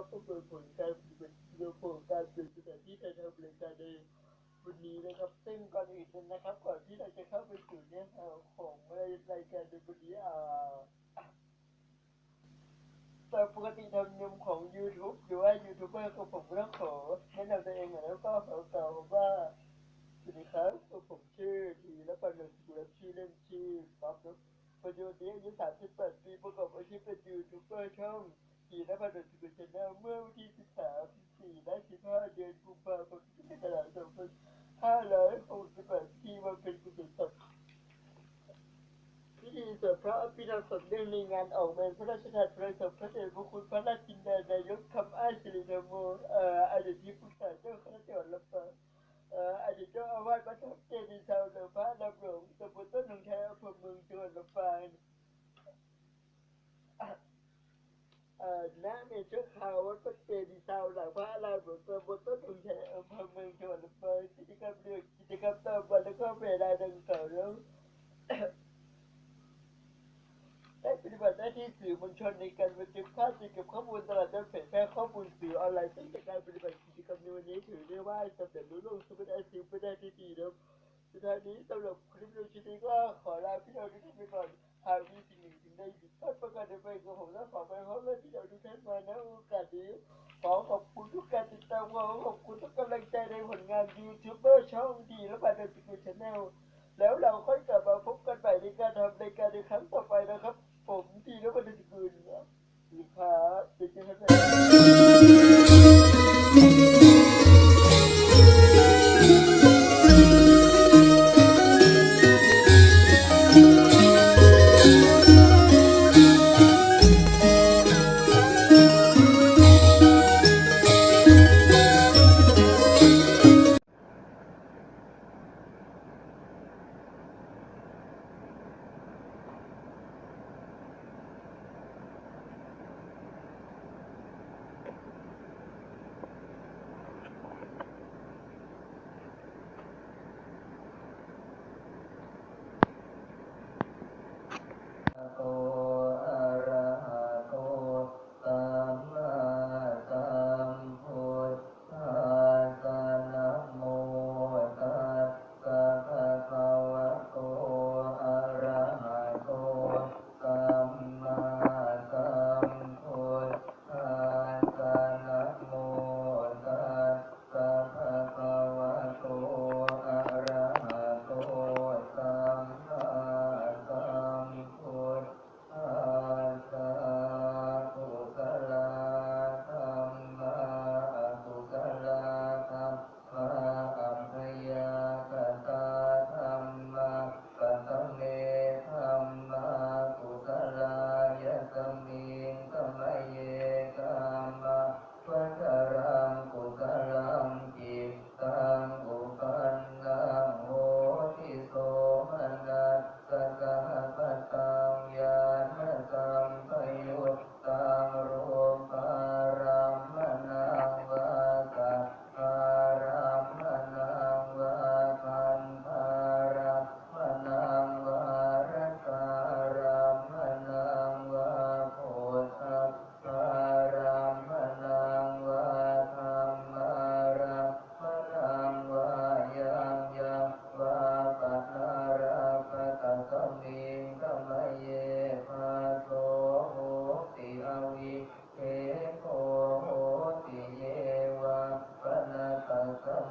ก็ประเมินผลการปฏิบัติโยโครงการเปลี่ยนสถานที่การทำบริการในวันนี้นะครับ ซึ่งก่อนอื่นนะครับ ก่อนที่เราจะเข้าไปสู่เนื้อหาของรายการในวันนี้อ่าตามปกติธรรมเนียมของ YouTube หรือว่ายูทูบเบอร์ของผมต้องขอแนะนำตัวเองหน่อยแล้วก็ขอกล่าวว่าสวัสดีครับผมชื่อทีและปันนสุรชื่อเล่นชื่อป๊อปนะปัจจุบันนี้อายุ38ปีประกอบอาชีพเป็นยูทูบเบอร์ช่อง ทีและปันนสุรชาแนลเมื่อวันที่ 13 4และ 15 เดือนกุมภาพันธ์พุทธศักราช2568ที่มาเป็นกุศลศพพิธีสวดพระอภิธรรมศพเนื่องในงานออกแบบพระราชทานพระศพพระเดชพระคุณพระราชินดานายกคำอ้ายสิริธรรมโมเอ่ออดีตที่ปรึกษาเจ้าคณะจังหวัดลำปางเอ่ออดีตเจ้าอาวาสวัดทับเจดีย์ชาวเหนือพระนำหลวงตำบลต้นหนองแคอำเภอเมืองจังหวัดลำปาง เอ่อณเมเจอร์คาววัดพระเจดีย์ชาวหลังพระอารามหลวงตำบลต้นหนองแคอำเภอเมืองจังหวัดลำปางกิจกรรมเรื่องกิจกรรมตามวันและก็เวลาดังกล่าวแล้วได้ปฏิบัติหน้าที่สื่อมวลชนในการบันทึกภาพเก็บข้อมูลตลอดจนเผยแพร่ข้อมูลสื่อออนไลน์ซึ่งจากการปฏิบัติกิจกรรมในวันนี้ถือได้ว่าสำเร็จรุ่ล่วงสุดได้สิ่งไม่ได้ที่ดีนะครับสุดท้ายนี้สำหรับคลิปวิดีโอชิ้นนี้ก็ขอลาพี่น้องทุกท่านไปก่อนหากมี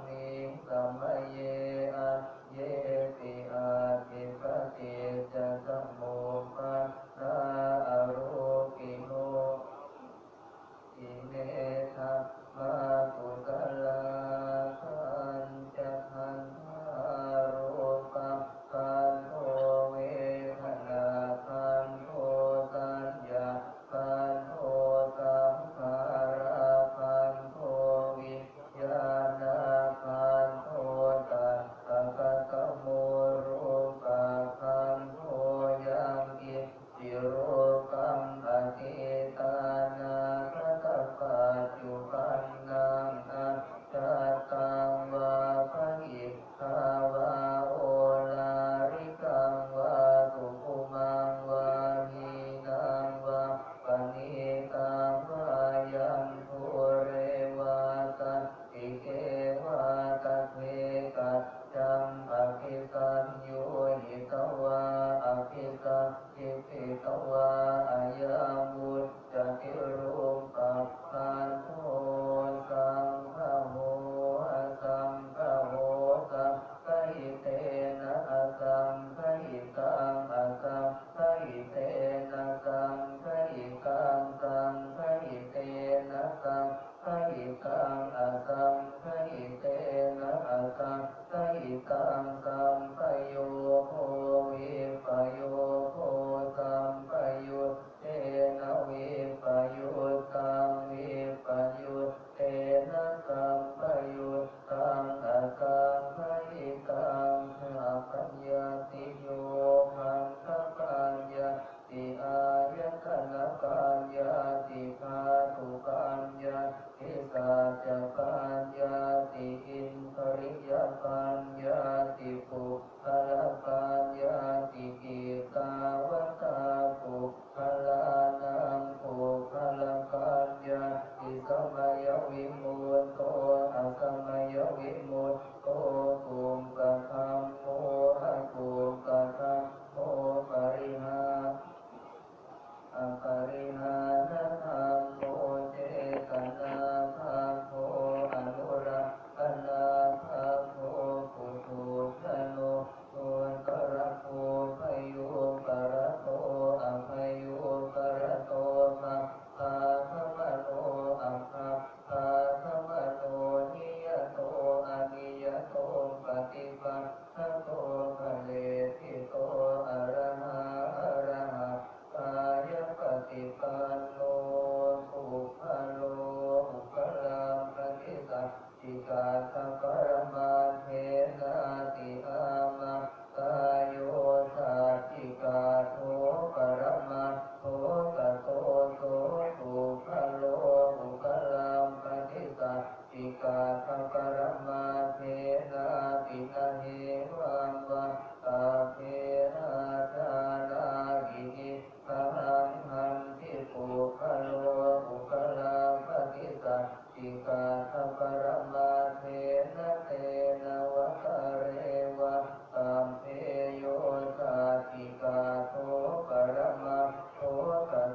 niệm cầm ังปะเกกัน ระหะโ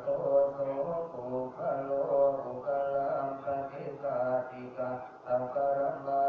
โตโสกุขโลกุกลังปฏิปาติกะสังกรมา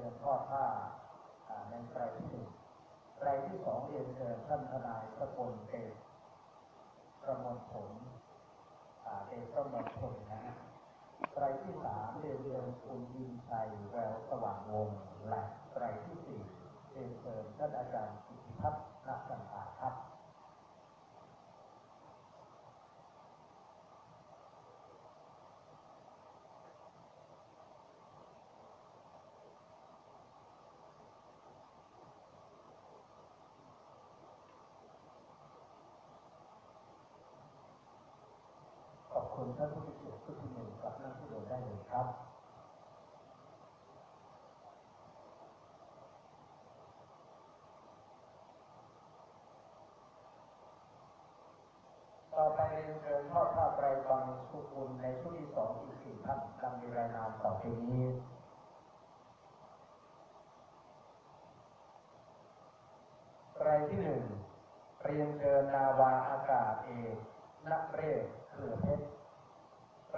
เชิญพ่อข้าในไตรที่หนึ่งไตรที่สองเรียนเชิญท่านทนายสกลเตชประมวลผลเตชประมณลผลนะไตรที่สามเรียนเชิญคุณยินชัยแววสว่างวงและไตรที่สี่เรียนเชิญท่านอาจารย์กิธิพัฒน์นักสังหา คุณพระผู้มีสุข้ที่หนึ่งกับานผู้โดได้เลยครับ่อไปเรียนเชิญพ่อข้าไตรวังสุขุลในช่วงที่สองอีกสี่ท่านกำลังมีรายงานต่อไปนี้รายที่หนึ่งเรียนเชิญนาวาอากาศเอกนักเรศเขื่อเพชร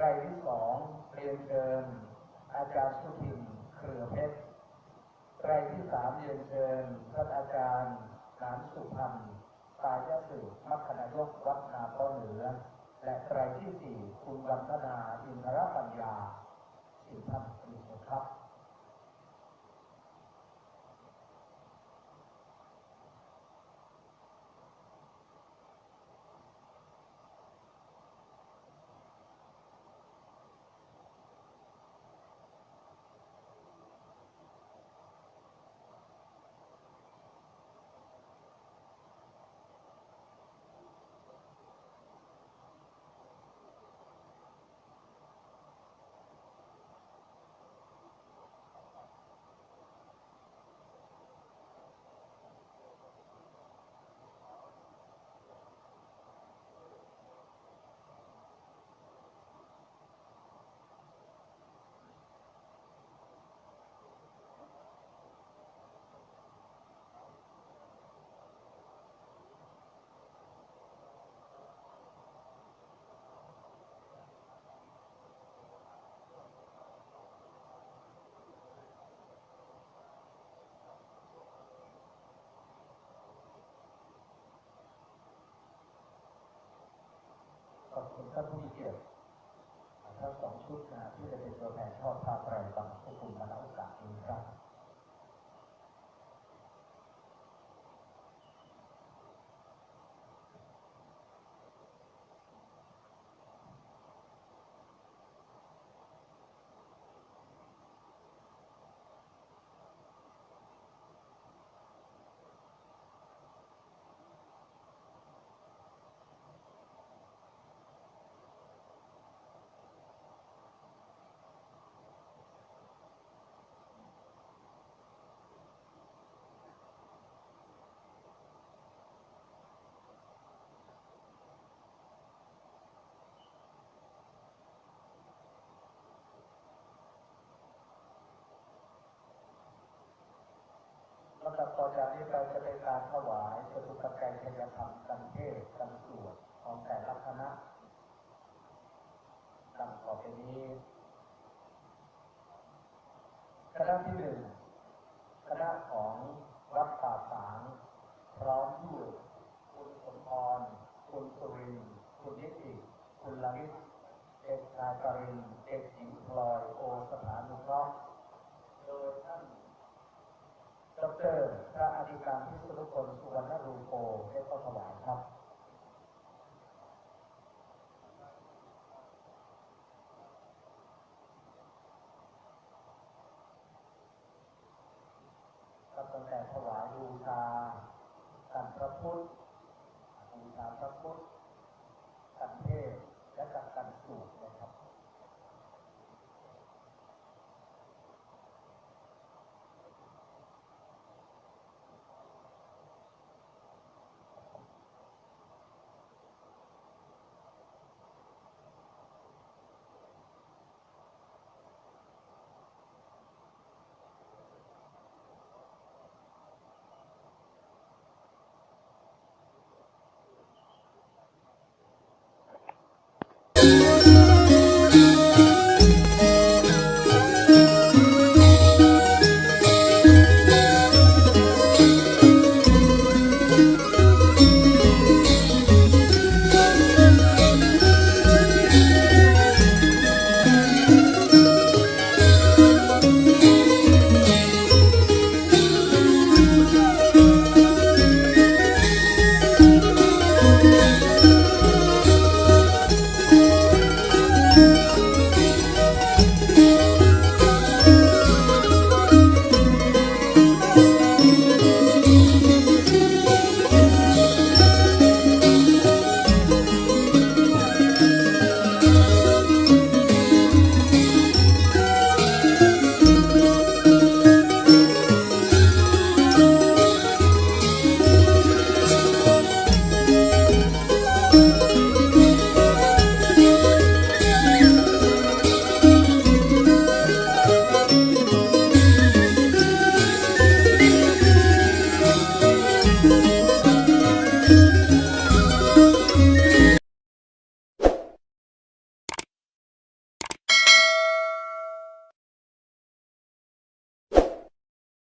รายที่สองเรียนเชิญ อาจารย์สุทินเครือเพชรรายที่สามเรียนเชิญท่านอาจารย์นานสุพรรณสายสืบมัคคณายกวัดนาต้อเหนือ และรายที่สี่คุณวัฒนาอินทรปัญญาสี่ท่านมีเชิญครับ ท่านผู้มีเกียรติทั้งสองชุดนะที่จะเป็นตัวแทนทอดผ้าไตรบังสุกุลณโอกาสนี้ครับ ลำดับต่อจากนี้เราจะเป็นการถวายจตุปัจจัยทยธรรมกันเทศกันสวดของแต่ละคณะดังต่อไปนี้คณะที่หนึ่งคณะของวัดป่าสางพร้อมด้วยคุณสมพรคุณสุรินคุณนิติคุณลลิตเอกนายกรินเอกหญิงพลอยโอสถานุเคราะห์โดยท่า ดรพระอธิการพิสุทธิพลสุวรรณรูโปได้เข้าถวายครับครับตั้งแต่ถวายบูชาท่านพระพุทธบูชาพระพุทธ